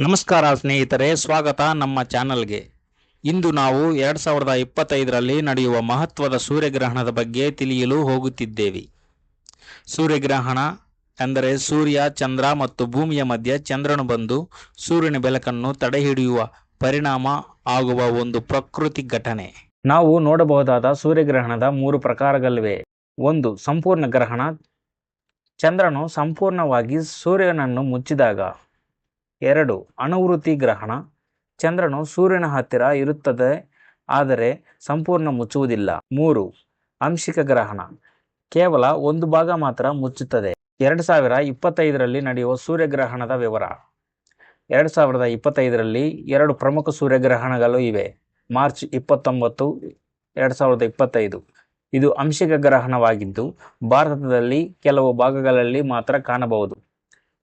ನಮಸ್ಕಾರ ಸ್ನೇಹಿತರೆ, ಸ್ವಾಗತ ನಮ್ಮ ಚಾನಲ್ಗೆ. ಇಂದು ನಾವು ಎರಡು ಸಾವಿರದ ಇಪ್ಪತ್ತೈದರಲ್ಲಿ ನಡೆಯುವ ಮಹತ್ವದ ಸೂರ್ಯಗ್ರಹಣದ ಬಗ್ಗೆ ತಿಳಿಯಲು ಹೋಗುತ್ತಿದ್ದೇವೆ. ಸೂರ್ಯಗ್ರಹಣ ಎಂದರೆ ಸೂರ್ಯ, ಚಂದ್ರ ಮತ್ತು ಭೂಮಿಯ ಮಧ್ಯೆ ಚಂದ್ರನು ಬಂದು ಸೂರ್ಯನ ಬೆಳಕನ್ನು ತಡೆಹಿಡಿಯುವ ಪರಿಣಾಮ ಆಗುವ ಒಂದು ಪ್ರಕೃತಿ ಘಟನೆ. ನಾವು ನೋಡಬಹುದಾದ ಸೂರ್ಯಗ್ರಹಣದ ಮೂರು ಪ್ರಕಾರಗಳಿವೆ. ಒಂದು, ಸಂಪೂರ್ಣ ಗ್ರಹಣ. ಚಂದ್ರನು ಸಂಪೂರ್ಣವಾಗಿ ಸೂರ್ಯನನ್ನು ಮುಚ್ಚಿದಾಗ. ಎರಡು, ಅಣುವೃತ್ತಿ ಗ್ರಹಣ. ಚಂದ್ರನು ಸೂರ್ಯನ ಹತ್ತಿರ ಇರುತ್ತದೆ, ಆದರೆ ಸಂಪೂರ್ಣ ಮುಚ್ಚುವುದಿಲ್ಲ. ಮೂರು ಅಂಶಿಕ ಗ್ರಹಣ. ಕೇವಲ ಒಂದು ಭಾಗ ಮಾತ್ರ ಮುಚ್ಚುತ್ತದೆ. ಎರಡು ಸಾವಿರ ಇಪ್ಪತ್ತೈದರಲ್ಲಿ ನಡೆಯುವ ಸೂರ್ಯಗ್ರಹಣದ ವಿವರ. ಎರಡು ಸಾವಿರದ ಇಪ್ಪತ್ತೈದರಲ್ಲಿ ಎರಡು ಪ್ರಮುಖ ಸೂರ್ಯಗ್ರಹಣಗಳು ಇವೆ. ಮಾರ್ಚ್ ಇಪ್ಪತ್ತೊಂಬತ್ತು, ಎರಡು ಸಾವಿರದ ಇಪ್ಪತ್ತೈದು. ಇದು ಅಂಶಿಕ ಗ್ರಹಣವಾಗಿದ್ದು, ಭಾರತದಲ್ಲಿ ಕೆಲವು ಭಾಗಗಳಲ್ಲಿ ಮಾತ್ರ ಕಾಣಬಹುದು.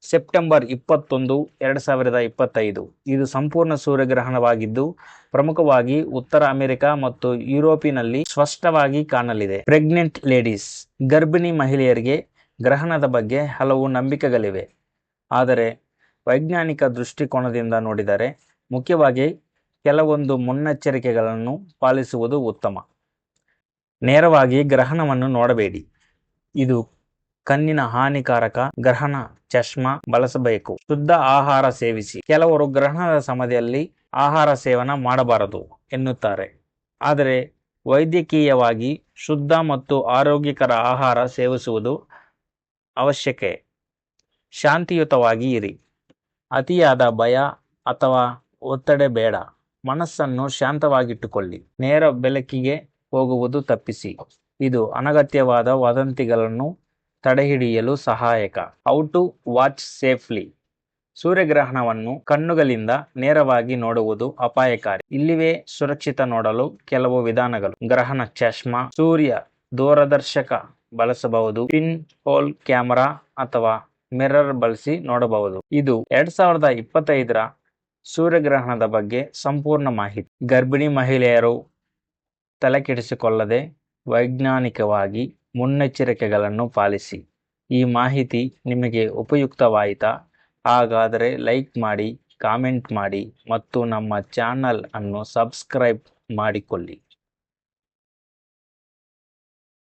ಸೆಪ್ಟೆಂಬರ್ ಇಪ್ಪತ್ತೊಂದು, ಎರಡು ಸಾವಿರದ ಇಪ್ಪತ್ತೈದು. ಇದು ಸಂಪೂರ್ಣ ಸೂರ್ಯಗ್ರಹಣವಾಗಿದ್ದು, ಪ್ರಮುಖವಾಗಿ ಉತ್ತರ ಅಮೆರಿಕ ಮತ್ತು ಯುರೋಪಿನಲ್ಲಿ ಸ್ಪಷ್ಟವಾಗಿ ಕಾಣಲಿದೆ. ಪ್ರೆಗ್ನೆಂಟ್ ಲೇಡೀಸ್, ಗರ್ಭಿಣಿ ಮಹಿಳೆಯರಿಗೆ ಗ್ರಹಣದ ಬಗ್ಗೆ ಹಲವು ನಂಬಿಕೆಗಳಿವೆ. ಆದರೆ, ವೈಜ್ಞಾನಿಕ ದೃಷ್ಟಿಕೋನದಿಂದ ನೋಡಿದರೆ, ಮುಖ್ಯವಾಗಿ ಕೆಲವೊಂದು ಮುನ್ನೆಚ್ಚರಿಕೆಗಳನ್ನು ಪಾಲಿಸುವುದು ಉತ್ತಮ. ನೇರವಾಗಿ ಗ್ರಹಣವನ್ನು ನೋಡಬೇಡಿ. ಇದು ಕಣ್ಣಿನ ಹಾನಿಕಾರಕ ಗ್ರಹಣ. ಚಶ್ಮಾ ಬಳಸಬೇಕು. ಶುದ್ಧ ಆಹಾರ ಸೇವಿಸಿ. ಕೆಲವರು ಗ್ರಹಣದ ಸಮಯದಲ್ಲಿ ಆಹಾರ ಸೇವನ ಮಾಡಬಾರದು ಎನ್ನುತ್ತಾರೆ. ಆದರೆ ವೈದ್ಯಕೀಯವಾಗಿ ಶುದ್ಧ ಮತ್ತು ಆರೋಗ್ಯಕರ ಆಹಾರ ಸೇವಿಸುವುದು ಅವಶ್ಯಕ. ಶಾಂತಿಯುತವಾಗಿ ಇರಿ. ಅತಿಯಾದ ಭಯ ಅಥವಾ ಒತ್ತಡ ಬೇಡ. ಮನಸ್ಸನ್ನು ಶಾಂತವಾಗಿಟ್ಟುಕೊಳ್ಳಿ. ನೇರ ಬೆಳಕಿಗೆ ಹೋಗುವುದು ತಪ್ಪಿಸಿ. ಇದು ಅನಗತ್ಯವಾದ ವದಂತಿಗಳನ್ನು ತಡೆಹಿಡಿಯಲು ಸಹಾಯಕ. ಹೌ ಟು ವಾಚ್ ಸೇಫ್ಲಿ ಸೂರ್ಯಗ್ರಹಣವನ್ನು ಕಣ್ಣುಗಳಿಂದ ನೇರವಾಗಿ ನೋಡುವುದು ಅಪಾಯಕಾರಿ. ಇಲ್ಲಿವೇ ಸುರಕ್ಷಿತ ನೋಡಲು ಕೆಲವು ವಿಧಾನಗಳು. ಗ್ರಹಣ ಚಶ್ಮಾ, ಸೂರ್ಯ ದೂರದರ್ಶಕ ಬಳಸಬಹುದು. ಪಿನ್ ಹೋಲ್ ಕ್ಯಾಮೆರಾ ಅಥವಾ ಮಿರರ್ ಬಳಸಿ ನೋಡಬಹುದು. ಇದು ಎರಡ್ ಸಾವಿರದ ಇಪ್ಪತ್ತೈದರ ಸೂರ್ಯಗ್ರಹಣದ ಬಗ್ಗೆ ಸಂಪೂರ್ಣ ಮಾಹಿತಿ. ಗರ್ಭಿಣಿ ಮಹಿಳೆಯರು ತಲೆಕೆಡಿಸಿಕೊಳ್ಳದೆ ವೈಜ್ಞಾನಿಕವಾಗಿ ಮುನ್ನೆಚ್ಚರಿಕೆಗಳನ್ನು ಪಾಲಿಸಿ. ಈ ಮಾಹಿತಿ ನಿಮಗೆ ಉಪಯುಕ್ತವಾಯಿತಾ? ಹಾಗಾದರೆ ಲೈಕ್ ಮಾಡಿ, ಕಾಮೆಂಟ್ ಮಾಡಿ ಮತ್ತು ನಮ್ಮ ಚಾನಲ್ ಅನ್ನು ಸಬ್ಸ್ಕ್ರೈಬ್ ಮಾಡಿಕೊಳ್ಳಿ.